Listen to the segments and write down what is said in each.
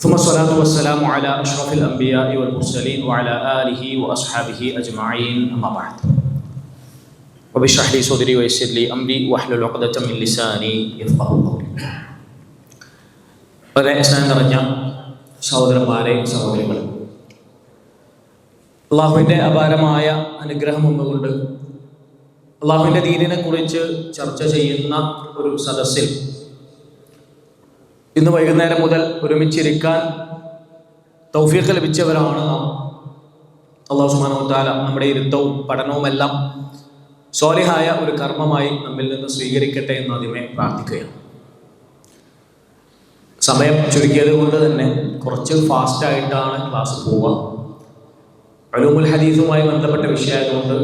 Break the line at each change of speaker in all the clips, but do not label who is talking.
ثم الصلاة والسلام على أشرف الأنبياء والمرسلين وعلى آله وأصحابه أجمعين أما بعد رب اشرح لي صدري ويسر لي أمري واحلل عقدة من لساني يفقه قولي വളരെ സ്നേഹം നിറഞ്ഞ സഹോദരന്മാരെ സഹോദരികളെ അള്ളാഹുവിൻ്റെ അപാരമായ അനുഗ്രഹം ഒന്നുകൊണ്ട് അള്ളാഹുവിൻ്റെ ദീനിനെ കുറിച്ച് ചർച്ച ചെയ്യുന്ന ഒരു സദസ്സിൽ ഇന്ന് വൈകുന്നേരം മുതൽ ഒരുമിച്ചിരിക്കാൻ തൗഫീഖ് ലഭിച്ചവരാണ് നാം. അള്ളാഹു തആല നമ്മുടെ ഇരുത്തവും പഠനവുമെല്ലാം സ്വാലിഹായ ഒരു കർമ്മമായി നമ്മിൽ നിന്ന് സ്വീകരിക്കട്ടെ എന്ന് ആദ്യമേ പ്രാർത്ഥിക്കുകയാണ്. സമയം ചുരുക്കിയത് കൊണ്ട് തന്നെ കുറച്ച് ഫാസ്റ്റായിട്ടാണ് ക്ലാസ് പോവുക. അലൂമുൽ ഹദീസുമായി ബന്ധപ്പെട്ട വിഷയമായതുകൊണ്ട്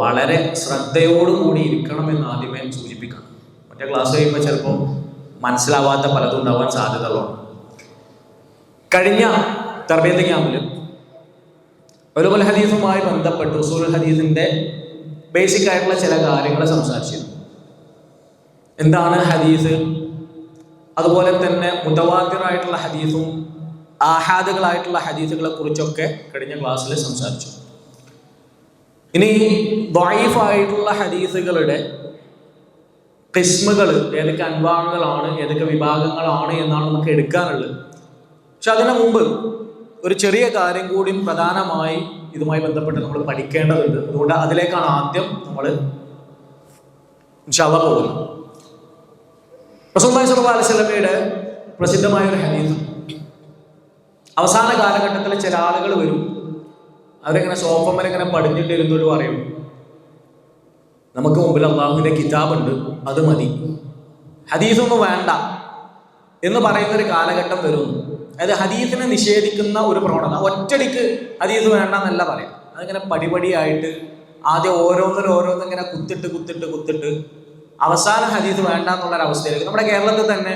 വളരെ ശ്രദ്ധയോടുകൂടി ഇരിക്കണം എന്ന് ആദ്യമേ സൂചിപ്പിക്കണം. മറ്റേ ക്ലാസ് കഴിയുമ്പോൾ ചിലപ്പോൾ മനസ്സിലാവാത്ത പലതും ഉണ്ടാവാൻ സാധ്യതകളുണ്ട് കഴിഞ്ഞ തർബീയത്ത് ക്യാമ്പിൽ ഒലുമൽ ഹദീഫുമായി ബന്ധപ്പെട്ട് ഉസൂൽ ഹദീസിന്റെ ബേസിക് ആയിട്ടുള്ള ചില കാര്യങ്ങൾ സംസാരിച്ചിരുന്നു. എന്താണ് ഹദീസ്? അതുപോലെ തന്നെ മുതവാദ്യറായിട്ടുള്ള ഹദീസും ആഹാദുകളായിട്ടുള്ള ഹദീസുകളെ കുറിച്ചൊക്കെ കഴിഞ്ഞ ക്ലാസ്സിൽ സംസാരിച്ചു. ഇനി ആയിട്ടുള്ള ഹദീസുകളുടെ കിസ്മുകൾ ഏതൊക്കെ അനുഭവങ്ങളാണ് ഏതൊക്കെ വിഭാഗങ്ങളാണ് എന്നാണ് നമുക്ക് എടുക്കാനുള്ളത്. പക്ഷെ അതിനു മുമ്പ് ഒരു ചെറിയ കാര്യം കൂടി പ്രധാനമായി ഇതുമായി ബന്ധപ്പെട്ട് നമ്മൾ പഠിക്കേണ്ടതുണ്ട്. അതുകൊണ്ട് അതിലേക്കാണ് ആദ്യം നമ്മൾ ഇൻഷാല്ല പോകുന്നത്. പ്രസംഗ അലൈഹിയുടെ പ്രസിദ്ധമായ ഒരു ഹദീസ്. അവസാന കാലഘട്ടത്തിൽ ചില ആളുകൾ വരും. അവരിങ്ങനെ സോഫമ്മരിങ്ങനെ പടിഞ്ഞിട്ടിരുന്നു പറയും. നമുക്ക് മുമ്പിൽ അള്ളാഹുവിന്റെ കിതാബുണ്ട് അത് മതി. ഹദീസൊന്നും വേണ്ട എന്ന് പറയുന്ന ഒരു കാലഘട്ടം വരുന്നു. അതായത് ഹദീസിനെ നിഷേധിക്കുന്ന ഒരു പ്രവണത. ഒറ്റടിക്ക് ഹദീസ് വേണ്ട എന്നല്ല പറയാം. അതിങ്ങനെ പടിപടിയായിട്ട് ആദ്യം ഓരോന്നിനും ഓരോന്നും ഇങ്ങനെ കുത്തിട്ട് കുത്തിട്ട് കുത്തിട്ട് അവസാന ഹദീസ് വേണ്ട എന്നുള്ള അവസ്ഥയിലേക്ക് നമ്മുടെ കേരളത്തിൽ തന്നെ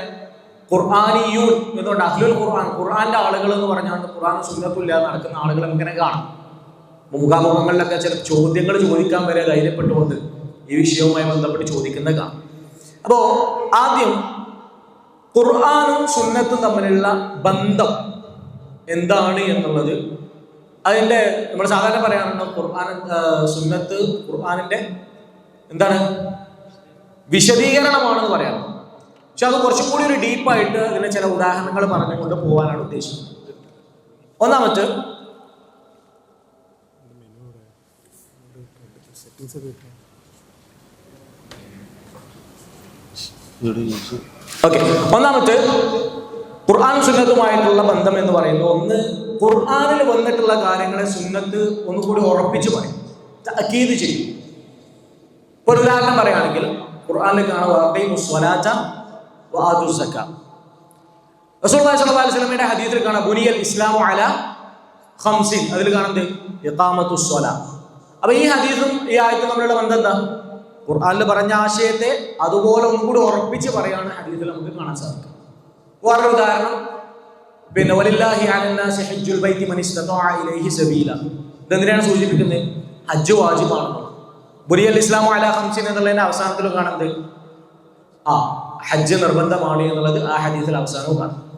ഖുർആാനിയൂൻ എന്നുകൊണ്ട് അഹ്ലുൽ ഖുർആൻ ഖുർആന്റെ ആളുകൾ എന്ന് പറഞ്ഞാൽ ഖുർആൻ സുന്നത്തില്ല നടക്കുന്ന ആളുകൾ നമുക്കിങ്ങനെ കാണാം. മുഖാമുഖങ്ങളിലൊക്കെ ചില ചോദ്യങ്ങൾ ചോദിക്കാൻ വരെ ധൈര്യപ്പെട്ടുകൊണ്ട് ഈ വിഷയവുമായി ബന്ധപ്പെട്ട് ചോദിക്കുന്ന കാണാം അപ്പോ ആദ്യം ഖുർആാനും സുന്നത്തും തമ്മിലുള്ള ബന്ധം എന്താണ് എന്നുള്ളത്. അതിന്റെ നമ്മൾ സാധാരണ പറയാറുണ്ട് ഖുർആൻ സുന്നത്ത് ഖുർആാനിന്റെ എന്താണ്? വിശദീകരണമാണെന്ന് പറയാം പക്ഷെ അത് കുറച്ചും കൂടി ഒരു ഡീപ്പായിട്ട് അതിന് ചില ഉദാഹരണങ്ങൾ പറഞ്ഞുകൊണ്ട് പോകാനാണ് ഉദ്ദേശിക്കുന്നത്. ഒന്നാമത്തെ ഓക്കെ ഒന്നാമത്തെ ഖുർആൻ സുന്നത്തുമായിട്ടുള്ള ബന്ധം എന്ന് പറയുന്നത് ഒന്ന് ഖുർആാനിൽ വന്നിട്ടുള്ള കാര്യങ്ങളെ സുന്നത്ത് ഒന്നുകൂടി ഉറപ്പിച്ചു പറയും. അക്കീത് ചെയ്യും. ഒരു ഉദാഹരണം പറയുകയാണെങ്കിൽ ഖുർആാനിൽ കാണുക ഹദീസിൽ കാണാം ബുനിയൽ ഇസ്ലാമു അല ഹംസിൻ അതിൽ കാണുന്നത് അപ്പൊ ഈ ഹദീസും ഈ ആയത്തും തമ്മിലുള്ള ബന്ധം എന്താ? ഖുർആനിൽ പറഞ്ഞ ആശയത്തെ അതുപോലെ ഒന്നുകൂടി ഉറപ്പിച്ച് പറയാണ് ഹദീസിൽ നമുക്ക് കാണാൻ സാധിക്കും. വേറൊരു ഉദാഹരണം. പിന്നെ ഇതെന്തിനാണ് സൂചിപ്പിക്കുന്നത്? ഹജ്ജ് വാജിബാണ്. ബുരിയൽ ഇസ്ലാം അല ഹംസിൻ എന്നുള്ളതിന്റെ അവസാനത്തിൽ കാണുന്നത് ആ ഹജ്ജ് നിർബന്ധമാണ് എന്നുള്ളത് ആ ഹദീസിൽ അവസാനവും കാണും.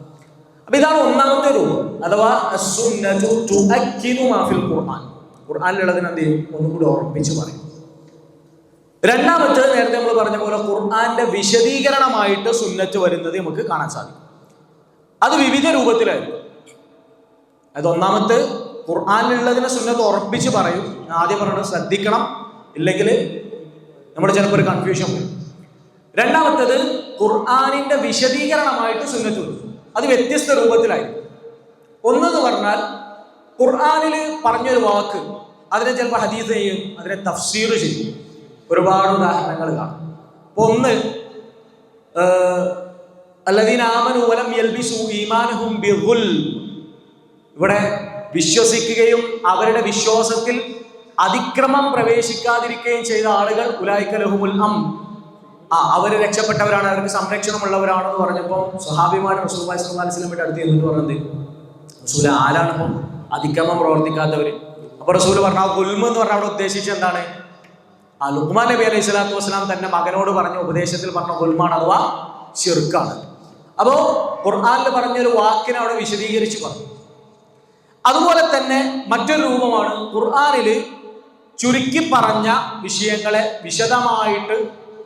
അപ്പൊ ഇതാണ് ഒന്നാമത്തെ രൂപം. അഥവാ ഖുർആാനിലുള്ളതിന് എന്ത് ചെയ്യും? ഒന്നുകൂടി ഉറപ്പിച്ച് പറയും. രണ്ടാമത്തെ നേരത്തെ നമ്മൾ പറഞ്ഞ പോലെ ഖുർആന്റെ വിശദീകരണമായിട്ട് സുന്നത്ത് വരുന്നത് നമുക്ക് കാണാൻ സാധിക്കും. അത് വിവിധ രൂപത്തിലായിരിക്കും. അത് ഒന്നാമത്തെ ഖുർആാനിലുള്ളതിനെ സുന്നത്ത് ഉറപ്പിച്ച് പറയും. ആദ്യം പറഞ്ഞത് ശ്രദ്ധിക്കണം. ഇല്ലെങ്കിൽ നമ്മുടെ ചിലപ്പോൾ ഒരു കൺഫ്യൂഷൻ വരും. രണ്ടാമത്തത് ഖുർആാനിന്റെ വിശദീകരണമായിട്ട് സുന്നത്ത് വരും. അത് വ്യത്യസ്ത രൂപത്തിലായിരിക്കും. ഒന്നെന്ന് പറഞ്ഞാൽ ഖുർആാനിൽ പറഞ്ഞൊരു വാക്ക് അതിനെ ചിലപ്പോൾ ഹദീസ് ചെയ്യും അതിനെ തഫ്സീർ ചെയ്യും. ഒരുപാട് ഉദാഹരണങ്ങൾ കാണും. അപ്പൊ ഒന്ന് അല്ലദീനാമനൂലം ഈമാനഹും ബിഹുൽ ഇവിടെ വിശ്വസിക്കുകയും അവരുടെ വിശ്വാസത്തിൽ അതിക്രമം പ്രവേശിക്കാതിരിക്കുകയും ചെയ്ത ആളുകൾ ഉലായിക്കലഹുമുൽ അം. ആ അവർ രക്ഷപ്പെട്ടവരാണ് അവർക്ക് സംരക്ഷണമുള്ളവരാണെന്ന് പറഞ്ഞപ്പോൾ സുഹാബിമാർ റസൂൽ അടുത്ത് എന്നിട്ട് പറഞ്ഞത് റസൂൽ ആരാണ് ഇപ്പം അതിക്രമം പ്രവർത്തിക്കാത്തവര്. അപ്പൊ റസൂൽ പറഞ്ഞ ഗുൽമ എന്ന് പറഞ്ഞ അവിടെ എന്താണ്? ആ ലുക്മാൻ നബി അലൈഹി സ്വലാത്തു വസ്സലാം തന്റെ മകനോട് പറഞ്ഞ ഉപദേശത്തിൽ പറഞ്ഞ ഗുൽമാണ് അഥവാ ചെറുക്കാണ് അപ്പോ ഖുർആാനിൽ പറഞ്ഞൊരു വാക്കിനെ അവിടെ വിശദീകരിച്ച് പറഞ്ഞു. അതുപോലെ തന്നെ മറ്റൊരു രൂപമാണ് ഖുർആാനിൽ ചുരുക്കി പറഞ്ഞ വിഷയങ്ങളെ വിശദമായിട്ട്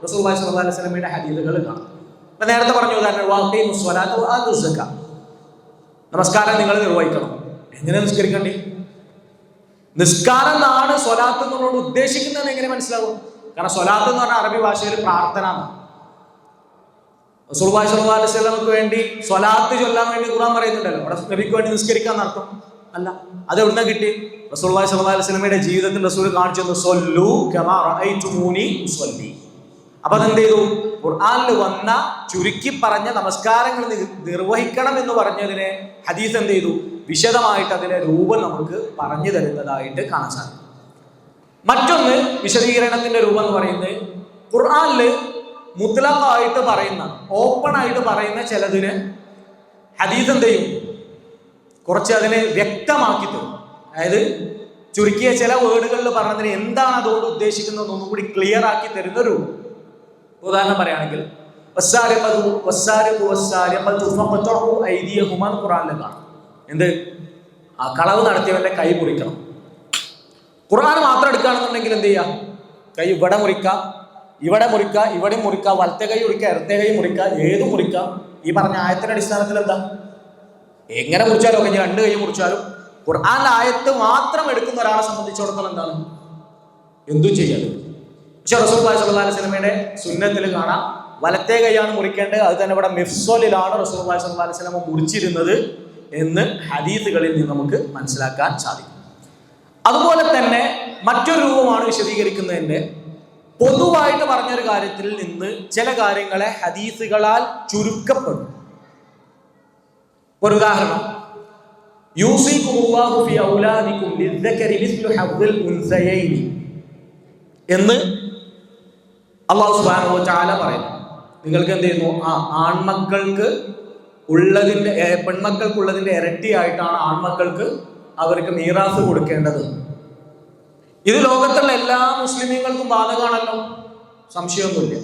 റസൂലുള്ളാഹി സല്ലാ അലൈഹി വസല്ലമയുടെ ഹദീസുകൾ കാണാം. ഇപ്പൊ നേരത്തെ പറഞ്ഞു ഉദാഹരണം നമസ്കാരം നിങ്ങൾ നിർവഹിക്കണം. എങ്ങനെ നിസ്കരിക്കണ്ടേ? നിസ്കാരം എന്നാണ് സ്വലാത്ത് എന്നുള്ളത് ഉദ്ദേശിക്കുന്നത് എങ്ങനെ മനസ്സിലാവും കാരണം സ്വലാത്ത് എന്ന് പറഞ്ഞാൽ അറബി ഭാഷയിൽ പ്രാർത്ഥന വസല്ലമക്ക് വേണ്ടി സ്വലാത്ത് ചൊല്ലാൻ വേണ്ടി ഖുർആൻ പറയുന്നുണ്ടല്ലോ. അവിടെ നബിക്ക് വേണ്ടി നിസ്കരിക്കാൻ നടത്തും അല്ല അത് എവിടുന്ന കിട്ടി? റസൂലുള്ളാഹി സ്വല്ലല്ലാഹു അലൈഹി വസല്ലമയുടെ ജീവിതത്തിൽ റസൂൽ കാണിച്ചു സൊല്ലു കമാ സൊല്ലി അപ്പൊ അതെന്ത് ചെയ്തു? ഖുർആാനിൽ വന്ന ചുരുക്കി പറഞ്ഞ നമസ്കാരങ്ങൾ നിർവഹിക്കണം എന്ന് പറഞ്ഞതിനെ ഹദീസ് എന്ത് ചെയ്തു? വിശദമായിട്ട് അതിന്റെ രൂപം നമുക്ക് പറഞ്ഞു തരുന്നതായിട്ട് കാണാൻ സാധിക്കും. മറ്റൊന്ന് വിശദീകരണത്തിന്റെ രൂപം എന്ന് പറയുന്നത് ഖുർആാനിൽ മുത്തലാഖായിട്ട് പറയുന്ന ഓപ്പൺ ആയിട്ട് പറയുന്ന ചിലതിന് ഹദീസ് എന്ത് ചെയ്യും? കുറച്ച് അതിനെ വ്യക്തമാക്കി തരും. അതായത് ചുരുക്കിയ ചില വേർഡുകളിൽ പറഞ്ഞതിന് എന്താണ് അതുകൊണ്ട് ഉദ്ദേശിക്കുന്നത് ഒന്നും കൂടി ക്ലിയർ ആക്കി തരുന്ന ഒരു ഉദാഹരണം പറയുകയാണെങ്കിൽ ഖുർആനിൽ കാണാം. എന്ത്? ആ കളവ് നടത്തിയവന്റെ കൈ മുറിക്കണം. ഖുർആൻ മാത്രം എടുക്കുകയാണെന്നുണ്ടെങ്കിൽ എന്ത് ചെയ്യാം? കൈ ഇവിടെ മുറിക്കാം ഇവിടെ മുറിക്കുക ഇവിടെ മുറിക്കുക വലത്തെ കൈ മുറിക്കുക ഇടത്തെ കൈ മുറിക്കുക ഏത് മുറിക്കാം. ഈ പറഞ്ഞ ആയത്തിന്റെ അടിസ്ഥാനത്തിൽ എന്താ? എങ്ങനെ മുറിച്ചാലും ഒക്കെ രണ്ട് കൈ മുറിച്ചാലും ഖുർആൻ ആയത്ത് മാത്രം എടുക്കുന്ന ഒരാളെ സംബന്ധിച്ചിടത്തോളം എന്താണ്? എന്തും ചെയ്യാൻ പക്ഷെ റസൂൽ അലൈഹി സ്വലമയുടെ സുന്നത്തിൽ കാണാം വലത്തെ കൈയാണ് മുറിക്കേണ്ടത്. അത് തന്നെ ഇവിടെ മിഫ്സോലിലാണ് റസൂൽ അലൈഹി സ്വലമ മുറിച്ചിരുന്നത്. എന്ന് ഹദീസുകളിൽ നിന്ന് നമുക്ക് മനസ്സിലാക്കാൻ സാധിക്കും. അതുപോലെ തന്നെ മറ്റൊരു രൂപമാണ് വിശദീകരിക്കുന്നതിന്റെ. പൊതുവായിട്ട് പറഞ്ഞൊരു കാര്യത്തിൽ നിന്ന് ചില കാര്യങ്ങളെ ഹദീസുകളാൽ ചുരുക്കപ്പെടും. ഒരു ഉദാഹരണം. എന്ന് അള്ളാഹു പറയുന്നു. നിങ്ങൾക്ക് എന്ത് ചെയ്യുന്നു? ആ ആൺമക്കൾക്ക് ഉള്ളതിന്റെ പെൺമക്കൾക്കുള്ളതിന്റെ ഇരട്ടിയായിട്ടാണ് ആൺമക്കൾക്ക് അവർക്ക് മീറാസ് കൊടുക്കേണ്ടത്. ഇത് ലോകത്തുള്ള എല്ലാ മുസ്ലിമീങ്ങൾക്കും ബാധകമാണല്ലോ. സംശയമൊന്നുമില്ല.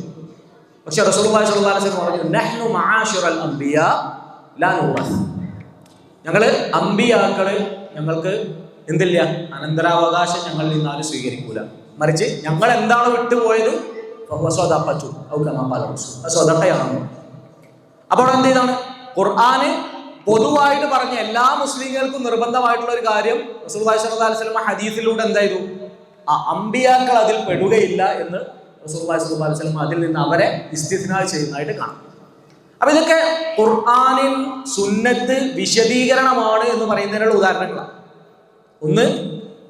പക്ഷെ വസല്ലം പറഞ്ഞു നഹ്നു മആശിറൽ അംബിയ ലാ നൂറസ്. ഞങ്ങൾ അമ്പിയാക്കൾ ഞങ്ങൾക്ക് എന്തില്ല? അനന്തരാവകാശം ഞങ്ങളിൽ നിന്നാലും സ്വീകരിക്കൂല. മറിച്ച് ഞങ്ങൾ എന്താണ് വിട്ടുപോയത്. അപ്പോൾ എന്ത് ചെയ്താണ്? ഖുർആന് പൊതുവായിട്ട് പറഞ്ഞ എല്ലാ മുസ്ലിങ്ങൾക്കും നിർബന്ധമായിട്ടുള്ള ഒരു കാര്യം റസൂൽ വസല്ലം ഹദീസിലൂടെ എന്തായിരുന്നു? ആ അമ്പിയാക്കൾ അതിൽ പെടുകയില്ല എന്ന് റസൂൽ അലൈഹി വസല്ലം അതിൽ നിന്ന് അവരെ ഇസ്തിസ്നാ ചെയ്യുന്നതായിട്ട് കാണാം. അപ്പൊ ഇതൊക്കെ ഖുർആാനിൽ സുന്നത്ത് വിശദീകരണമാണ് എന്ന് പറയുന്നതിനുള്ള ഉദാഹരണങ്ങളാണ്. ഒന്ന്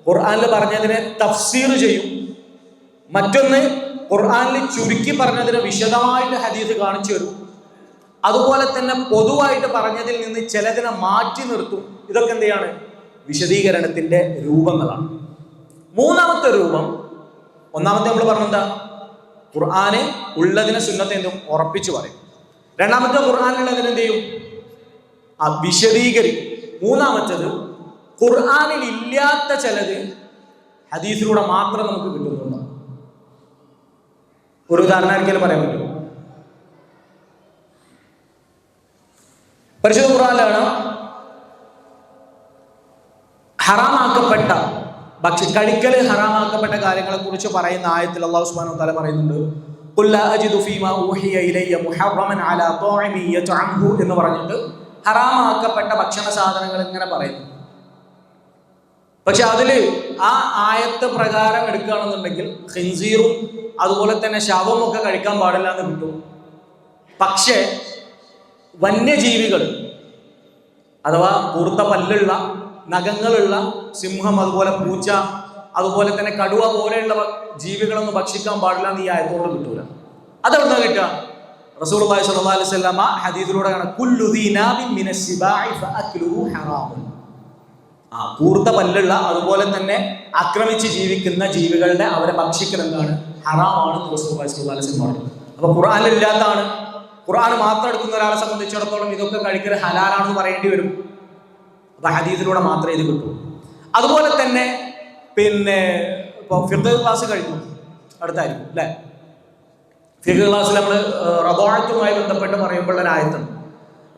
ഖുർആാനിൽ പറഞ്ഞതിനെ തഫ്സീർ ചെയ്യും. മറ്റൊന്ന് ഖുർആാനിൽ ചുരുക്കി പറഞ്ഞതിനെ വിശദമായിട്ട് ഹദീസ് കാണിച്ചു തരും. അതുപോലെ തന്നെ പൊതുവായിട്ട് പറഞ്ഞതിൽ നിന്ന് ചിലതിനെ മാറ്റി നിർത്തും. ഇതൊക്കെ എന്തെയാണ്? വിശദീകരണത്തിന്റെ രൂപങ്ങളാണ്. മൂന്നാമത്തെ രൂപം ഒന്നാമത്തെ നമ്മൾ പറഞ്ഞെന്താ ഖുർആാന് ഉള്ളതിനെ സുന്നത്തെ എന്തും ഉറപ്പിച്ചു പറയും. രണ്ടാമത്തെ ഖുർആാനുള്ളതിന് എന്ത് ചെയ്യും? വിശദീകരിക്കും. മൂന്നാമത്തത് ഖുർആാനിൽ ഇല്ലാത്ത ചിലത് ഹദീസിലൂടെ മാത്രം നമുക്ക് കിട്ടുന്നുണ്ട്. ഒരു ഉദാഹരണം പറയാൻ പറ്റുമോ? പരിശുദ്ധ ഖുറാനിലാണ് ഹറാമാക്കപ്പെട്ട ഭക്ഷ കഴിക്കൽ ഹറാമാക്കപ്പെട്ട കാര്യങ്ങളെ കുറിച്ച് പറയുന്ന ആയത്തിൽ അള്ളാഹു സുബ്ഹാനഹു വ തആല പറയുന്നുണ്ട്. എന്ന് പറഞ്ഞിട്ട് ഹറാമാക്കപ്പെട്ട ഭക്ഷണ സാധനങ്ങൾ ഇങ്ങനെ പറയുന്നു. പക്ഷെ അതിൽ ആ ആയത്ത് പ്രകാരം എടുക്കുകയാണെന്നുണ്ടെങ്കിൽ ഹിൻസീറും അതുപോലെ തന്നെ ശവമൊക്കെ കഴിക്കാൻ പാടില്ല എന്ന് കിട്ടും. പക്ഷേ വന്യജീവികൾ അഥവാ കൂർത്ത പല്ലുള്ള നഖങ്ങളുള്ള സിംഹം അതുപോലെ പൂച്ച അതുപോലെ തന്നെ കടുവ പോലെയുള്ള ജീവികളൊന്നും ഭക്ഷിക്കാൻ പാടില്ല എന്ന് ഈ ആയത്തോട് കിട്ടൂല. അതെവിടുന്ന കിട്ടുക? റസൂൽ സ്വല്ലല്ലാഹു അലൈഹി വസല്ലമ ഹദീസിലൂടെ കാണാം സിബാഇ ഫഅക്ലുഹു ആ കൂർത്ത പല്ലുള്ള അതുപോലെ തന്നെ ആക്രമിച്ച് ജീവിക്കുന്ന ജീവികളുടെ അവരെ ഭക്ഷിക്കൽ എന്താണ്? ഹറാമാണ് സ്വല്ലല്ലാഹു അലൈഹി ഖുർആനിൽ ഇല്ലാത്തതാണ് ഖുർആൻ മാത്രം എടുക്കുന്ന ഒരാളെ സംബന്ധിച്ചിടത്തോളം ഇതൊക്കെ കഴിക്കൽ ഹലാലാണെന്ന് പറയേണ്ടി വരും. അപ്പൊ ഹദീസിലൂടെ മാത്രമേ ഇത് കിട്ടൂ. അതുപോലെ തന്നെ പിന്നെ ഇപ്പൊ ഫിർദ് ക്ലാസ് കഴിഞ്ഞു. അടുത്തായിരിക്കും അല്ലേ? ഫിഖ് ക്ലാസ്സിൽ നമ്മൾ റബോഴത്തുമായി ബന്ധപ്പെട്ട് പറയുമ്പോൾ ഒരു ആയത്തുണ്ട്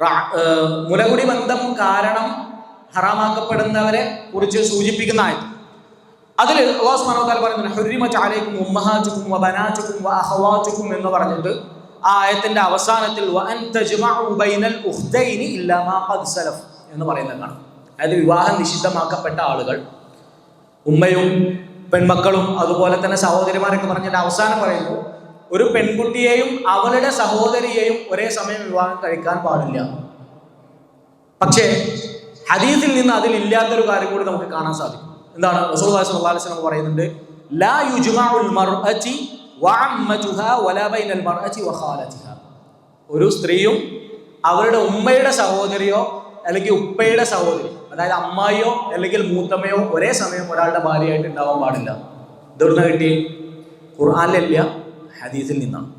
റ- ഏർ മുലകുടി ബന്ധം കാരണം ഹറാമാക്കപ്പെടുന്നവരെ കുറിച്ച് സൂചിപ്പിക്കുന്ന ആയത് അതിൽ അള്ളാഹു തആല പറയുന്നുണ്ട് ഹുരിമ അലൈക്കും ഉമ്മഹാതുക്കും വബനാതുക്കും വഅഖവാതുക്കും എന്ന് പറഞ്ഞിട്ട് ആ ആയത്തിന്റെ അവസാനത്തിൽ എന്ന് പറയുന്നതാണ്. അതായത് വിവാഹം നിഷിദ്ധമാക്കപ്പെട്ട ആളുകൾ ഉമ്മയും പെൺമക്കളും അതുപോലെ തന്നെ സഹോദരിമാരൊക്കെ പറഞ്ഞിട്ട് അവസാനം പറയുന്നു ഒരു പെൺകുട്ടിയെയും അവളുടെ സഹോദരിയെയും ഒരേ സമയം വിവാഹം കഴിക്കാൻ പാടില്ല. പക്ഷേ ഹദീസിൽ നിന്ന് അതിലില്ലാത്തൊരു കാര്യം കൂടി നമുക്ക് കാണാൻ സാധിക്കും. എന്താണ്? റസൂൽ അലൈഹി വസല്ലം പറയുന്നുണ്ട് ലാ യുജ്മഉൽ മർഅതി ഒരു സ്ത്രീയും അവരുടെ ഉമ്മയുടെ സഹോദരിയോ അല്ലെങ്കിൽ ഉപ്പയുടെ സഹോദരി അതായത് അമ്മായിയോ അല്ലെങ്കിൽ മൂത്തമ്മയോ ഒരേ സമയം ഒരാളുടെ ഭാര്യയായിട്ട് ഉണ്ടാവാൻ പാടില്ല. ഇതൊന്ന് കിട്ടി? ഖുർആാനില്ല ഹദീസിൽ നിന്നാണ്.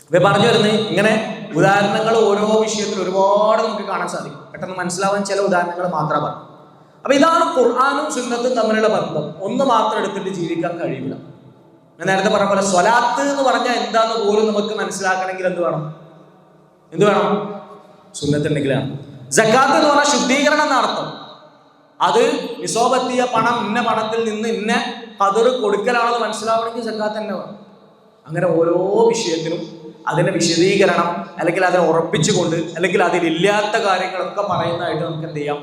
ഇപ്പൊ പറഞ്ഞു വരുന്നത് ഇങ്ങനെ ഉദാഹരണങ്ങൾ ഓരോ വിഷയത്തിൽ ഒരുപാട് നമുക്ക് കാണാൻ സാധിക്കും. പെട്ടെന്ന് മനസ്സിലാവാൻ ചില ഉദാഹരണങ്ങൾ മാത്രം പറഞ്ഞു. അപ്പൊ ഇതാണ് ഖുർആാനും സുന്നത്തും തമ്മിലുള്ള ബന്ധം. ഒന്ന് മാത്രം എടുത്തിട്ട് ജീവിക്കാൻ കഴിയില്ല. ഞാൻ നേരത്തെ പറഞ്ഞ പോലെ സ്വലാത്ത് എന്ന് പറഞ്ഞാൽ എന്താന്ന് പോലും നമുക്ക് മനസ്സിലാക്കണമെങ്കിൽ എന്ത് വേണം? എന്ത് വേണം? സുന്നത്തുണ്ടെങ്കിലാണ്. ജക്കാത്ത് എന്ന് പറഞ്ഞാൽ ശുദ്ധീകരണം എന്ന അർത്ഥം. അത് നിസോബത്തിയ പണം ഇന്ന പണത്തിൽ നിന്ന് ഇന്ന കതിർ കൊടുക്കലാണെന്ന് മനസ്സിലാവണമെങ്കിൽ ജക്കാത്ത് തന്നെ വേണം. അങ്ങനെ ഓരോ വിഷയത്തിനും അതിന്റെ വിശദീകരണം അല്ലെങ്കിൽ അതിനെ ഉറപ്പിച്ചുകൊണ്ട് അല്ലെങ്കിൽ അതിലില്ലാത്ത കാര്യങ്ങളൊക്കെ പറയുന്നതായിട്ട് നമുക്ക് എന്ത് ചെയ്യാം?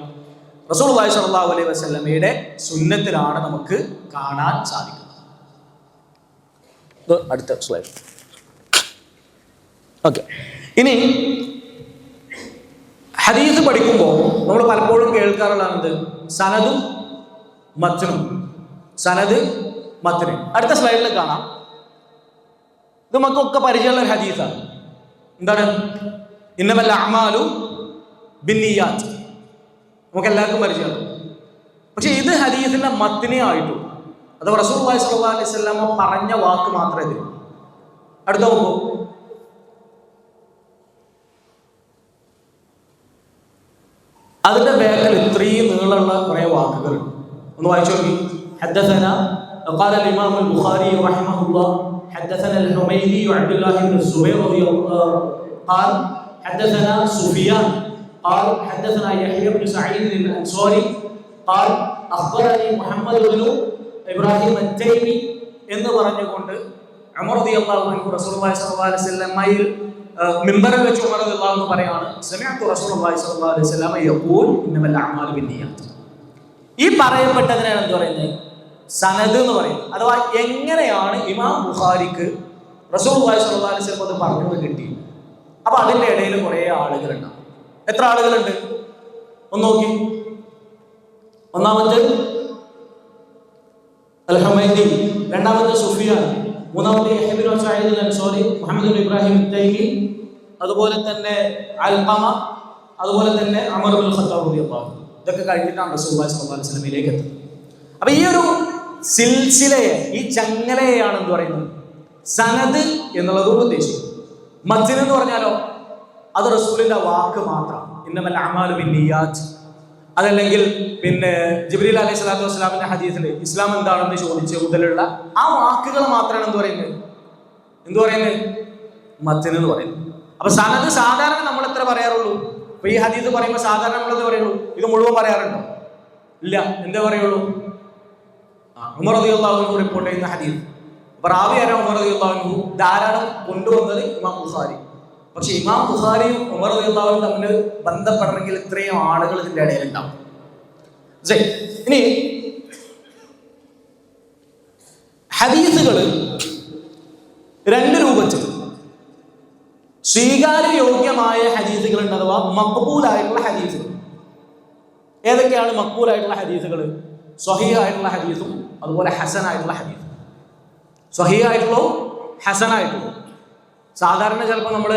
റസൂൽ വായി സല്ലാഹു അലൈഹി വസ്ലമയുടെ സുന്നത്തിലാണ് നമുക്ക് കാണാൻ സാധിക്കുന്നത്. അടുത്ത സ്ലൈഡ് ഓക്കെ ഇനി ഹദീസ് പഠിക്കുമ്പോൾ നമ്മൾ പലപ്പോഴും കേൾക്കാറുള്ളതാണ് എന്ത് സനദും മത്തനും സനദ് മത്തന് അടുത്ത സ്ലൈഡിൽ കാണാം. ഇത് നമുക്കൊക്കെ പരിചയമുള്ള ഒരു ഹദീസാണ് എന്താണ്? ഇന്നമല്ല അമാലു ബിന്നിയാത്ത്. നമുക്ക് എല്ലാവർക്കും പരിചയമാണ് പക്ഷെ ഇത് ഹദീസിന്റെ മത്തിനെ ആയിട്ടു അത് റസൂൽ സല്ലല്ലാഹു അലൈഹി വസല്ലമ പറഞ്ഞ വാക്ക് മാത്രമേ ഇതിന് അടുത്ത നോക്കൂ അതിന്റെ ബാക്കിൽ ഇത്രയും നീളമുള്ള കുറെ വാക്കുകളുണ്ട് ഒന്ന് വായിച്ചു നോക്കി حدثنا قال الإمام البخاري رحمه الله حدثنا الحميدي عبد الله بن الزبير رضي الله قال حدثنا سفيان قال حدثنا يحيى بن سعيد الأنصاري قال أخبرني محمد بن ഇബ്രാഹിം അജൈമി എന്ന് പറഞ്ഞുകൊണ്ട് അമർദി അള്ളാഹു അൻഹു റസൂലുള്ളാഹി സ്വല്ലല്ലാഹു അലൈഹി വസല്ലം വസല്ലമയിൽ മിമ്പറിൽ വെച്ച് ഉമർ അള്ളാഹു എന്ന് പറയാണ് സമിഅത്തു റസൂലുള്ളാഹി സ്വല്ലല്ലാഹു അലൈഹി വസല്ലം യഖൂൽ ഇന്നമൽ അഅ്മാലു ബിന്നിയാത്ത്. ഈ പറയപ്പെട്ടതിനാണ് എന്ത് പറയുന്നത്? സനദ് എന്ന് പറയുന്നത്. അഥവാ എങ്ങനെയാണ് ഇമാം ബുഖാരിക്ക് റസൂലുള്ളാഹി സ്വല്ലല്ലാഹു അലൈഹി വസല്ലം അത് പറഞ്ഞത് കിട്ടി അപ്പൊ അതിന്റെ ഇടയിൽ കുറേ ആളുകളുണ്ടാവും. എത്ര ആളുകളുണ്ട്? ഒന്ന് നോക്കി. ഒന്നാമത്തെ അൽഹമൈദി രണ്ടാമത്തെ സുഫിയാൻ മൂന്നാമത്തെ യഹ്യ സാഹിദ് അൻസാരി മുഹമ്മദ് ഇബ്രാഹിം തൈമി അതുപോലെ തന്നെ അൽഖമ അതുപോലെ തന്നെ അമറുൽ ഖത്താബ് അൻഹു. ഇതൊക്കെ കഴിഞ്ഞിട്ടാണ് റസൂലുള്ളാഹി സ്വല്ലല്ലാഹു അലൈഹി വസല്ലമയിലേക്ക് എത്തുന്നത്. അപ്പൊ ഈ ഒരു സിൽസിലയെ ഈ ചങ്ങലയാണ് എന്ന് പറയുന്നത്? സനദ് എന്നുള്ളത് ഉദ്ദേശിക്കും മജ്ജിൻ എന്ന് പറഞ്ഞാലോ അത് റസൂലിന്റെ വാക്ക് മാത്രം. ഇന്നമല്ല അമാലു ബിൻ നിയാത്ത് അതല്ലെങ്കിൽ പിന്നെ ജിബ്രീൽ അലൈഹി സ്വലാത്തു വസ്സലാമിന്റെ ഹദീസിൽ ഇസ്ലാം എന്താണെന്ന് ചോദിച്ച മുതലുള്ള ആ വാക്കുകൾ മാത്രമാണ് എന്ത് പറയുന്നത്? എന്ത് പറയുന്നത്? മത്തിന് എന്ന് പറയുന്നത്. അപ്പൊ സനത് സാധാരണ നമ്മൾ എത്ര പറയാറുള്ളൂ? അപ്പൊ ഈ ഹദീസ് പറയുമ്പോൾ സാധാരണ നമ്മൾ എന്ത് പറയുള്ളൂ? ഇത് മുഴുവൻ പറയാറുണ്ടോ? ഇല്ല. എന്താ പറയുള്ളൂ? ഉമർ റളിയല്ലാഹു റിപ്പോർട്ട് ചെയ്യുന്ന ഹദീസ്. അപ്പൊ ആരാ ഉമർ റളിയല്ലാഹു ധാരാളം കൊണ്ടുവന്നത് ഇമാം ബുഖാരി. പക്ഷെ ഇമാം ബുഹാരിയും ഉമർ റളിയല്ലാഹു തമ്മിൽ ബന്ധപ്പെടണമെങ്കിൽ ഇത്രയും ആളുകൾ ഇതിന്റെ ഇടയിൽ ഉണ്ടാവും. ഇനി ഹദീസുകൾ രണ്ട് രൂപത്തിൽ. സ്വീകാര്യയോഗ്യമായ ഹദീസുകളുണ്ട് അഥവാ മക്ബൂലായിട്ടുള്ള ഹദീസുകൾ. ഏതൊക്കെയാണ് മക്ബൂലായിട്ടുള്ള ഹദീസുകൾ? സ്വഹീഹായിട്ടുള്ള ഹദീസും അതുപോലെ ഹസനായിട്ടുള്ള ഹദീസും. സ്വഹീഹായിട്ടുള്ളോ ഹസനായിട്ടുള്ളോ സാധാരണ ചിലപ്പോൾ നമ്മൾ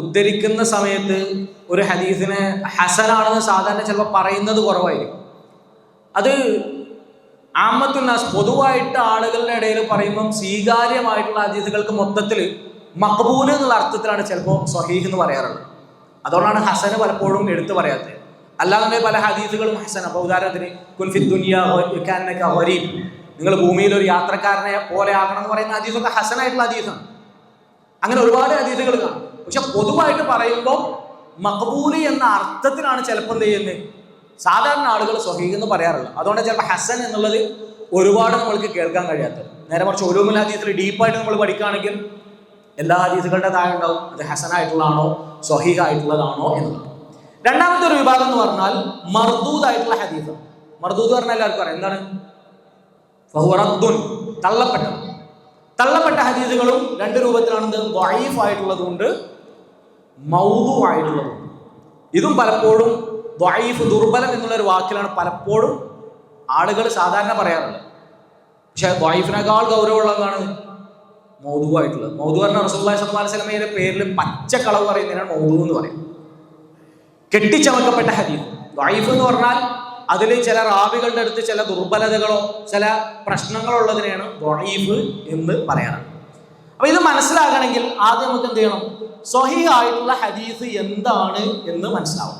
ഉദ്ധരിക്കുന്ന സമയത്ത് ഒരു ഹദീസിനെ ഹസനാണെന്ന് സാധാരണ ചിലപ്പോൾ പറയുന്നത് കുറവായിരിക്കും. അത് ആമത്തുന്നാസ് പൊതുവായിട്ട് ആളുകളുടെ ഇടയിൽ പറയുമ്പം സ്വീകാര്യമായിട്ടുള്ള ഹദീസുകൾക്ക് മൊത്തത്തിൽ മക്ബൂൽ എന്നുള്ള അർത്ഥത്തിലാണ് ചിലപ്പോൾ സ്വഹീഹ് എന്ന് പറയാറുള്ളത്. അതുകൊണ്ടാണ് ഹസന് പലപ്പോഴും എടുത്തു പറയാത്തത്. അല്ലാതെ പല ഹദീസുകളും ഹസൻ. അപ്പോൾ ഉദാഹരണത്തിന് കുൻഫി ദുനിയ ഗരീബ്. നിങ്ങൾ ഭൂമിയിൽ ഒരു യാത്രക്കാരനെ പോലെ ആകണം എന്ന് പറയുന്ന ഹദീസൊക്കെ ഹസനായിട്ടുള്ള ഹദീസാണ്. അങ്ങനെ ഒരുപാട് ഹദീസുകൾ കാണും. പക്ഷെ പൊതുവായിട്ട് പറയുമ്പോൾ മഹബൂലി എന്ന അർത്ഥത്തിലാണ് ചിലപ്പോൾ എന്ത് ചെയ്യുന്നത്? സാധാരണ ആളുകൾ സ്വഹീഖ് എന്ന് പറയാറുള്ളത് അതുകൊണ്ട് ചിലപ്പോൾ ഹസൻ എന്നുള്ളത് ഒരുപാട് നമ്മൾക്ക് കേൾക്കാൻ കഴിയാത്തത്. നേരെ മറിച്ച് ഓരോ ഹദീസിൽ ഡീപ്പായിട്ട് നമ്മൾ പഠിക്കുകയാണെങ്കിൽ എല്ലാ ഹദീസുകളുടെ താഴെ ഉണ്ടാവും. അത് ഹസനായിട്ടുള്ളതാണോ സ്വഹീഹ ആയിട്ടുള്ളതാണോ എന്നുള്ളത്. രണ്ടാമത്തെ ഒരു വിഭാഗം എന്ന് പറഞ്ഞാൽ മർദൂദ് ആയിട്ടുള്ള ഹദീസ് മർദൂദ് പറഞ്ഞാൽ എല്ലാവർക്കും അറിയാം. എന്താണ്? തള്ളപ്പെട്ടത് തള്ളപ്പെട്ട ഹദീസുകളും രണ്ട് രൂപത്തിലാണെന്ത് വൈഫ് ആയിട്ടുള്ളതുകൊണ്ട് മൗതു ആയിട്ടുള്ളതും ഇതും പലപ്പോഴും വൈഫ് ദുർബലം എന്നുള്ള ഒരു വാക്കിലാണ് പലപ്പോഴും ആളുകൾ സാധാരണ പറയാറുള്ളത്. പക്ഷെ വൈഫിനേക്കാൾ ഗൗരവമുള്ളതാണ് മൗതു ആയിട്ടുള്ളത് മൗതു പറഞ്ഞ റസൂല്ലാ സല്ലല്ലാഹു സ്വലമയുടെ പേരിൽ പച്ചക്കളവ് പറയുന്നതിനാണ് മൗതു എന്ന് പറയുന്നത്. കെട്ടിച്ചമക്കപ്പെട്ട ഹദീസ്. വൈഫ് എന്ന് പറഞ്ഞാൽ അതിൽ ചില റാവികളുടെ അടുത്ത് ചില ദുർബലതകളോ ചില പ്രശ്നങ്ങളോ ഉള്ളതിനെയാണ് വൈഫ് എന്ന് പറയാറ്. അപ്പൊ ഇത് മനസ്സിലാകണമെങ്കിൽ ആദ്യം നമുക്ക് എന്ത് ചെയ്യണം? സൊഹി ആയിട്ടുള്ള ഹദീസ് എന്താണ് എന്ന് മനസ്സിലാവും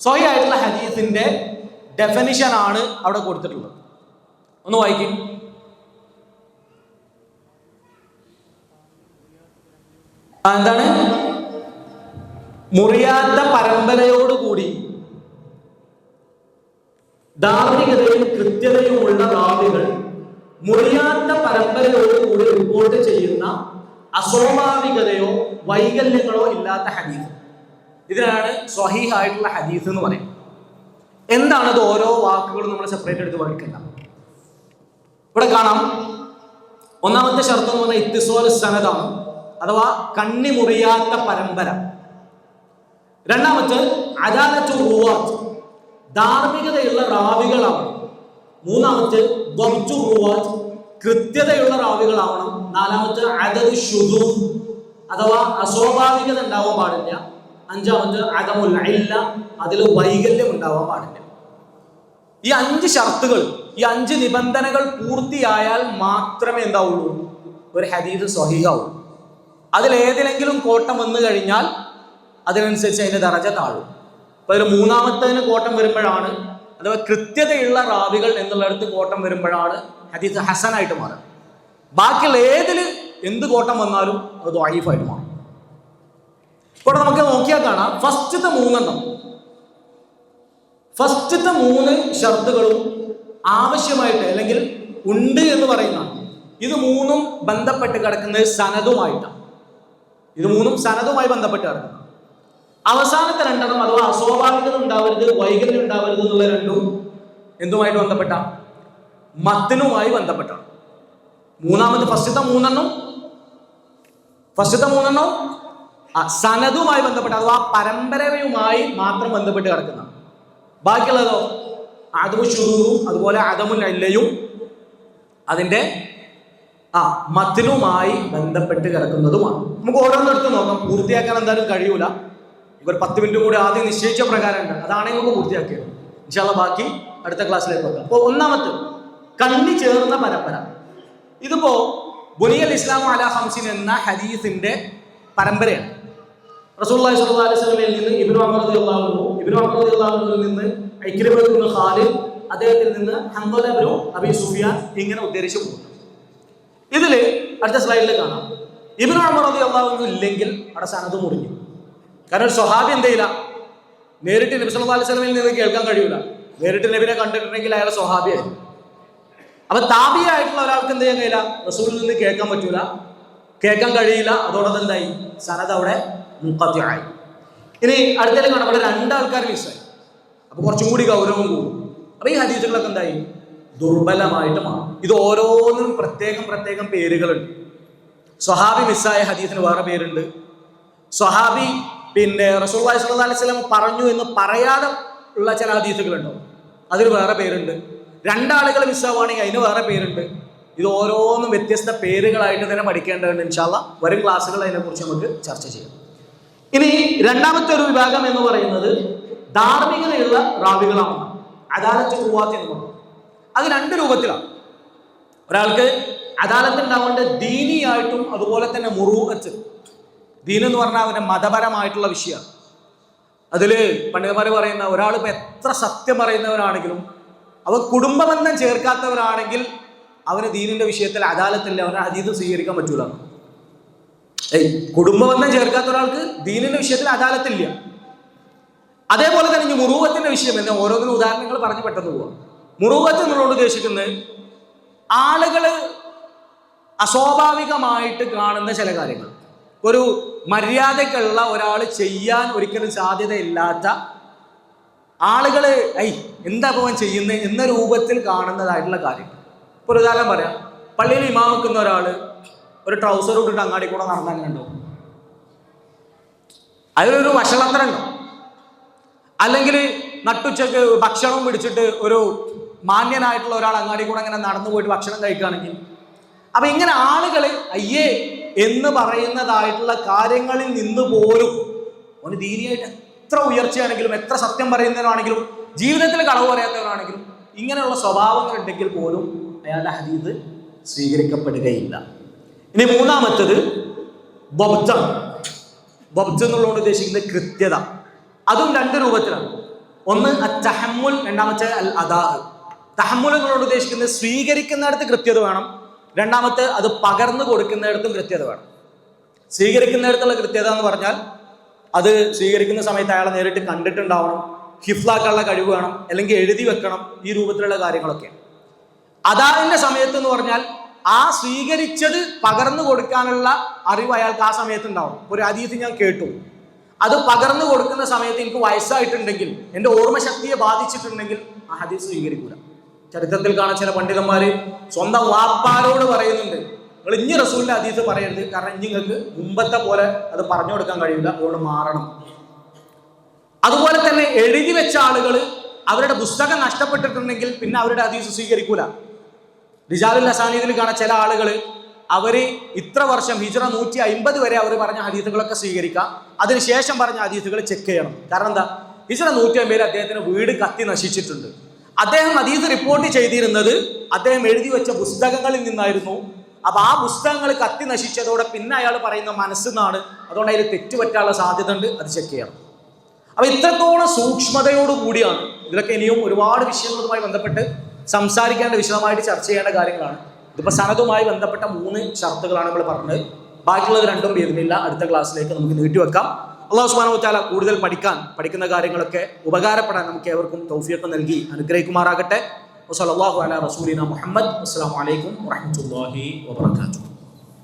സൊഹി ആയിട്ടുള്ള ഹദീസിന്റെ ഡെഫിനിഷൻ ആണ് അവിടെ കൊടുത്തിട്ടുള്ളത്. ഒന്ന് വായിക്കും. എന്താണ്? മുറിയാത്ത പരമ്പരയോടുകൂടി ധാർമ്മികതയും കൃത്യതയുമുള്ള റാവികൾ മുറിയാത്ത പരമ്പരയോടുകൂടി റിപ്പോർട്ട് ചെയ്യുന്ന അസ്വാഭാവികതയോ വൈകല്യങ്ങളോ ഇല്ലാത്ത ഹദീസ്. ഇതിനാണ് സ്വഹീഹ് ആയിട്ടുള്ള ഹദീസ് എന്ന് പറയുന്നത്. എന്താണ് ഓരോ വാക്കുകളും നമ്മൾ സെപ്പറേറ്റ് എടുത്ത് പഠിക്കണ്ട. ഇവിടെ കാണാം. ഒന്നാമത്തെ ഷർത്ത് എന്ന് പറഞ്ഞാൽ ഇത്തിസോൽ സനതാണ് അഥവാ കണ്ണി മുറിയാത്ത പരമ്പര. രണ്ടാമത്തെ അദാലത്തു റുവാത്ത്. ധാർമ്മികതയുള്ള റാവികളാവണം. മൂന്നാമത്തെ കൃത്യതയുള്ള റാവികളാവണം. നാലാമത്തെ അതത് ഷുദു അഥവാ അസ്വാഭാവികത ഉണ്ടാവാൻ പാടില്ല. അഞ്ചാമത്തെ അദമുൽ ഇല്ല അതിൽ വൈകല്യം ഉണ്ടാവാൻ പാടില്ല. ഈ അഞ്ച് ഷർത്തുകൾ ഈ അഞ്ച് നിബന്ധനകൾ പൂർത്തിയായാൽ മാത്രമേ എന്താവുള്ളൂ? ഒരു ഹദീദ് സ്വഹീഹാവുള്ളൂ അതിലേതിലെങ്കിലും കോട്ടം വന്നു കഴിഞ്ഞാൽ അതിനനുസരിച്ച് അതിന്റെ ദറജ താഴും. അപ്പൊ അതിൽ മൂന്നാമത്തതിന് കോട്ടം വരുമ്പോഴാണ് അഥവാ കൃത്യതയുള്ള റാവികൾ എന്നുള്ളിടത്ത് കോട്ടം വരുമ്പോഴാണ് ഹദീസ് ഹസനായിട്ട് മാറുക. ബാക്കിയുള്ള ഏതിൽ എന്ത് കോട്ടം വന്നാലും അത് ദ്വായിഫായിട്ട് മാറും. ഇപ്പോൾ നമുക്ക് നോക്കിയാൽ കാണാം ഫസ്റ്റത്തെ മൂന്നെണ്ണം. ഫസ്റ്റത്തെ മൂന്ന് ഷർത്തുകളും ആവശ്യമായിട്ട് അല്ലെങ്കിൽ ഉണ്ട് എന്ന് പറയുന്ന ഇത് മൂന്നും ബന്ധപ്പെട്ട് കിടക്കുന്നത് സനതുമായിട്ടാണ്. ഇത് മൂന്നും സനതുമായി ബന്ധപ്പെട്ട് കിടക്കുന്നത് അവസാനത്തെ രണ്ടെണ്ണം അഥവാ അസ്വാഭാവികത ഉണ്ടാവരുത് വൈകല്യം ഉണ്ടാവരുത് എന്നുള്ള രണ്ടും എന്തുമായിട്ട് ബന്ധപ്പെട്ട? മത്തിനുമായി ബന്ധപ്പെട്ടാണ് മൂന്നാമത് ഫസ്റ്റത്തെ മൂന്നെണ്ണം? ഫസ്റ്റത്തെ മൂന്നെണ്ണം? സനതുമായി ബന്ധപ്പെട്ട അഥവാ പരമ്പരയുമായി മാത്രം ബന്ധപ്പെട്ട് കിടക്കുന്ന. ബാക്കിയുള്ളതോ? അതും ഷുറൂറും അതുപോലെ അതമുൽ അല്ലയും അതിന്റെ ആ മത്തിനുമായി ബന്ധപ്പെട്ട് കിടക്കുന്നതുമാണ്. നമുക്ക് ഓരോന്നെടുത്ത് നോക്കാം. പൂർത്തിയാക്കാൻ എന്തായാലും കഴിയൂല. ഒരു പത്ത് മിനിറ്റും കൂടി ആദ്യം നിശ്ചയിച്ച പ്രകാരം ഉണ്ട് അതാണെങ്കിൽ നമുക്ക് പൂർത്തിയാക്കിയത്. ഇൻഷാല്ല ബാക്കി അടുത്ത ക്ലാസ്സിലേക്ക് വെക്കാം അപ്പോൾ ഒന്നാമത്തെ കണ്ണി ചേർന്ന പരമ്പര. ഇതിപ്പോ ബുനിയൽ ഇസ്ലാം അല ഹംസിൻ എന്ന ഹദീസിന്റെ പരമ്പരയാണ്. റസൂലുള്ളാഹി സ്വല്ലല്ലാഹു അലൈഹി വസല്ലമയിൽ നിന്ന് ഉമർ റളിയല്ലാഹു അൻഹു ഇബ്നു റളിയല്ലാഹു അൻഹുവിൽ നിന്ന് ഇക്രിമ ഖാലിൽ അദ്ദേഹത്തിൽ നിന്ന് ഹംദല ഇബ്നു അബി സുഫിയാൻ ഇങ്ങനെ ഉദ്ധരിച്ചു പോകുന്നു. ഇതിൽ അടുത്ത സ്ലൈഡിൽ കാണാം. ഇബ്നു ഉമർ അള്ളാഹു ഇല്ലെങ്കിൽ അവിടെ സനത് മുറിഞ്ഞു. കാരണം സ്വഹാബി എന്ത് ചെയ്യില്ല? നേരിട്ട് നബി സല്ലാ അലൈഹി സ്വലമിൽ നിന്ന് കേൾക്കാൻ കഴിയൂല. നേരിട്ട് നബിനെ കണ്ടിട്ടുണ്ടെങ്കിൽ അയാൾ സ്വഹാബിയായിരുന്നു അപ്പൊ താപിയായിട്ടുള്ള ഒരാൾക്ക് എന്ത് ചെയ്യാൻ കഴിയില്ല? റസൂലിൽ നിന്ന് കേൾക്കാൻ പറ്റൂല. കേൾക്കാൻ കഴിയില്ല. അതോടൊപ്പം എന്തായി? സനത് അവിടെ മുക്കത്തിയായി ഇനി അടുത്തേക്ക് കാണാം. അവിടെ രണ്ടാൾക്കാർ മിസ്സായി അപ്പൊ കുറച്ചും കൂടി ഗൗരവം കൂടും. അപ്പൊ ഈ ഹദീസുകളൊക്കെ എന്തായി? ദുർബലമായിട്ട് മാറും. ഇത് ഓരോന്നും പ്രത്യേകം പ്രത്യേകം പേരുകളുണ്ട്. സ്വഹാബി മിസ്സായ ഹദീസിന് വേറെ പേരുണ്ട്. സ്വഹാബി പിന്നെ റസൂള്ളി സ്വല്ലാ അലൈഹി വസല്ലം പറഞ്ഞു എന്ന് പറയാതെ ഉള്ള ചില ഹദീസുകളുണ്ടോ അതിന് വേറെ പേരുണ്ട്. രണ്ടാളുകൾ മിസ്സാവുകയാണെങ്കിൽ അതിന് വേറെ പേരുണ്ട്. ഇത് ഓരോന്നും വ്യത്യസ്ത പേരുകളായിട്ട് തന്നെ പഠിക്കേണ്ടതുണ്ട് ഇൻഷാല്ല വരും ക്ലാസ്സുകൾ അതിനെക്കുറിച്ച് നമുക്ക് ചർച്ച ചെയ്യാം. ഇനി രണ്ടാമത്തെ ഒരു വിഭാഗം എന്ന് പറയുന്നത് ധാർമ്മികതയുള്ള റാബികളാണ് അദാലത്ത് കുവാത്ത് എന്ന് പറയും. അത് രണ്ട് രൂപത്തിലാണ്. ഒരാൾക്ക് അദാലത്ത് ഉണ്ടാവേണ്ട ദീനിയായിട്ടും അതുപോലെ തന്നെ മുറൂഹത്ത് ദീൻ എന്ന് പറഞ്ഞാൽ അവന്റെ മതപരമായിട്ടുള്ള വിഷയമാണ് അതിൽ പണ്ഡിതന്മാർ പറയുന്ന ഒരാൾ എത്ര സത്യം പറയുന്നവരാണെങ്കിലും അവൻ കുടുംബബന്ധം ചേർക്കാത്തവരാണെങ്കിൽ അവന് ദീനിന്റെ വിഷയത്തിൽ അദാലത്തില്ല അവന് അതീത് സ്വീകരിക്കാൻ പറ്റൂല. ഏയ് കുടുംബബന്ധം ചേർക്കാത്ത ഒരാൾക്ക് ദീനിന്റെ വിഷയത്തിൽ അദാലത്തില്ല. അതേപോലെ തന്നെ ഇനി മുറുവത്തിന്റെ വിഷയം എന്ന് ഓരോന്നിനും ഉദാഹരണങ്ങൾ പറഞ്ഞ് പെട്ടെന്ന് പോവാം. മുറുവത്ത് എന്നുള്ളത് ഉദ്ദേശിക്കുന്നത് ആളുകൾ അസ്വാഭാവികമായിട്ട് കാണുന്ന ചില കാര്യങ്ങൾ. ഒരു മര്യാദക്കുള്ള ഒരാൾ ചെയ്യാൻ ഒരിക്കലും സാധ്യതയില്ലാത്ത ആളുകൾ ഐ എന്താ പോവാൻ ചെയ്യുന്നത് എന്ന രൂപത്തിൽ കാണുന്നതായിട്ടുള്ള കാര്യങ്ങൾ ഇപ്പോൾ ഒരു ഉദാഹരണം പറയാം. പള്ളിയിൽ ഇമാം ഒരാൾ ഒരു ട്രൗസർ ഇട്ടിട്ട് അങ്ങാടി കൂടെ നടന്നാൽ കണ്ടോ അതിലൊരു വഷളത്തരം ഉണ്ടോ? അല്ലെങ്കിൽ നട്ടുച്ചക്ക് ഭക്ഷണം പിടിച്ചിട്ട് ഒരു മാന്യനായിട്ടുള്ള ഒരാൾ അങ്ങാടി കൂടെ അങ്ങനെ നടന്നു പോയിട്ട് ഭക്ഷണം കഴിക്കുകയാണെങ്കിൽ. അപ്പം ഇങ്ങനെ ആളുകൾ അയ്യേ എന്ന് പറയുന്നതായിട്ടുള്ള കാര്യങ്ങളിൽ നിന്ന് പോലും ഒരു ദീനിയായിട്ട് എത്ര ഉയർച്ചയാണെങ്കിലും എത്ര സത്യം പറയുന്നവരാണെങ്കിലും ജീവിതത്തിൽ കളവ് പറയാത്തവരാണെങ്കിലും ഇങ്ങനെയുള്ള സ്വഭാവങ്ങൾ ഉണ്ടെങ്കിൽ പോലും അയാളുടെ ഹദീദ് സ്വീകരിക്കപ്പെടുകയില്ല. ഇനി മൂന്നാമത്തത് ബബ്ജം ബബ്ജം എന്നുള്ളതുകൊണ്ട് ഉദ്ദേശിക്കുന്നത് കൃത്യത. അതും രണ്ട് രൂപത്തിലാണ്. ഒന്ന് തഹമ്മുൽ രണ്ടാമത്തെ അൽ അദാഹ് തഹമ്മുൽ എന്നുള്ളത് ഉദ്ദേശിക്കുന്നത് സ്വീകരിക്കുന്നിടത്ത് കൃത്യത വേണം. രണ്ടാമത്തെ അത് പകർന്നു കൊടുക്കുന്നിടത്തും കൃത്യത വേണം. സ്വീകരിക്കുന്നിടത്തുള്ള കൃത്യത എന്ന് പറഞ്ഞാൽ അത് സ്വീകരിക്കുന്ന സമയത്ത് അയാളെ നേരിട്ട് കണ്ടിട്ടുണ്ടാവണം ഹിഫ്ലാക്കാനുള്ള കഴിവ് വേണം അല്ലെങ്കിൽ എഴുതി വെക്കണം ഈ രൂപത്തിലുള്ള കാര്യങ്ങളൊക്കെ. അതാറിന്റെ സമയത്ത് എന്ന് പറഞ്ഞാൽ ആ സ്വീകരിച്ചത് പകർന്നു കൊടുക്കാനുള്ള അറിവ് അയാൾക്ക് ആ സമയത്ത് ഉണ്ടാവും. ഒരു അതീതി ഞാൻ കേട്ടു. അത് പകർന്നു കൊടുക്കുന്ന സമയത്ത് എനിക്ക് വയസ്സായിട്ടുണ്ടെങ്കിൽ എന്റെ ഓർമ്മശക്തിയെ ബാധിച്ചിട്ടുണ്ടെങ്കിൽ ആ ഹദീസ് സ്വീകരിക്കൂല. ചരിത്രത്തിൽ കാണാൻ ചില പണ്ഡിതന്മാര് സ്വന്തം വാപ്പാരോട് പറയുന്നുണ്ട്. നിങ്ങൾ ഇഞ്ഞ് റസൂലിന്റെ അതീത് പറയരുത്. കാരണം ഇനി നിങ്ങൾക്ക് മുമ്പത്തെ പോലെ അത് പറഞ്ഞു കൊടുക്കാൻ കഴിയില്ല. അതുകൊണ്ട് മാറണം. അതുപോലെ തന്നെ എഴുതി വെച്ച ആളുകൾ അവരുടെ പുസ്തകം നഷ്ടപ്പെട്ടിട്ടുണ്ടെങ്കിൽ പിന്നെ അവരുടെ ഹദീസ് സ്വീകരിക്കൂല. റിജാലുൽ അസാനീദിൽ കാണാൻ ചില ആളുകൾ അവർ ഇത്ര വർഷം ഹിജറ നൂറ്റി അമ്പത് വരെ അവർ പറഞ്ഞ ഹദീസുകളൊക്കെ സ്വീകരിക്കാം. അതിനുശേഷം പറഞ്ഞ ഹദീസുകൾ ചെക്ക് ചെയ്യണം. കാരണം എന്താ? ഹിജറ നൂറ്റി അമ്പതിൽ അദ്ദേഹത്തിന് വീട് കത്തി നശിച്ചിട്ടുണ്ട്. അദ്ദേഹം അതീത് റിപ്പോർട്ട് ചെയ്തിരുന്നത് അദ്ദേഹം എഴുതി വെച്ച പുസ്തകങ്ങളിൽ നിന്നായിരുന്നു. അപ്പൊ ആ പുസ്തകങ്ങൾ കത്തി നശിച്ചതോടെ പിന്നെ അയാൾ പറയുന്ന മനസ്സെന്നാണ്. അതുകൊണ്ട് അതിൽ തെറ്റുപറ്റാനുള്ള സാധ്യത ഉണ്ട് അത് ചെക്ക് ചെയ്യണം. അപ്പൊ ഇത്രത്തോളം സൂക്ഷ്മതയോട് കൂടിയാണ് ഇതിലൊക്കെ ഇനിയും ഒരുപാട് വിഷയങ്ങളുമായി ബന്ധപ്പെട്ട് സംസാരിക്കേണ്ട വിശദമായിട്ട് ചർച്ച ചെയ്യേണ്ട കാര്യങ്ങളാണ്. ഇതിപ്പോ സനതുമായി ബന്ധപ്പെട്ട മൂന്ന് ഷർത്തുകളാണ് നമ്മൾ പറഞ്ഞത്. ബാക്കിയുള്ളത് രണ്ടും പേരുന്നില്ല അടുത്ത ക്ലാസ്സിലേക്ക് നമുക്ക് നീട്ടിവെക്കാം അള്ളാഹു സുബാനോ താല കൂടുതൽ പഠിക്കാൻ പഠിക്കുന്ന കാര്യങ്ങളൊക്കെ ഉപകാരപ്പെടാൻ നമുക്ക് ഏവർക്കും തൗഫിയൊക്കെ നൽകി അനുഗ്രഹിക്കുമാറാകട്ടെ. വസല്ലാഹു അല റസൂലിന മുഹമ്മദ്. അസ്സാം വലൈക്കും വാഹമത്തല്ലാഹി വാബർക്കാത്തു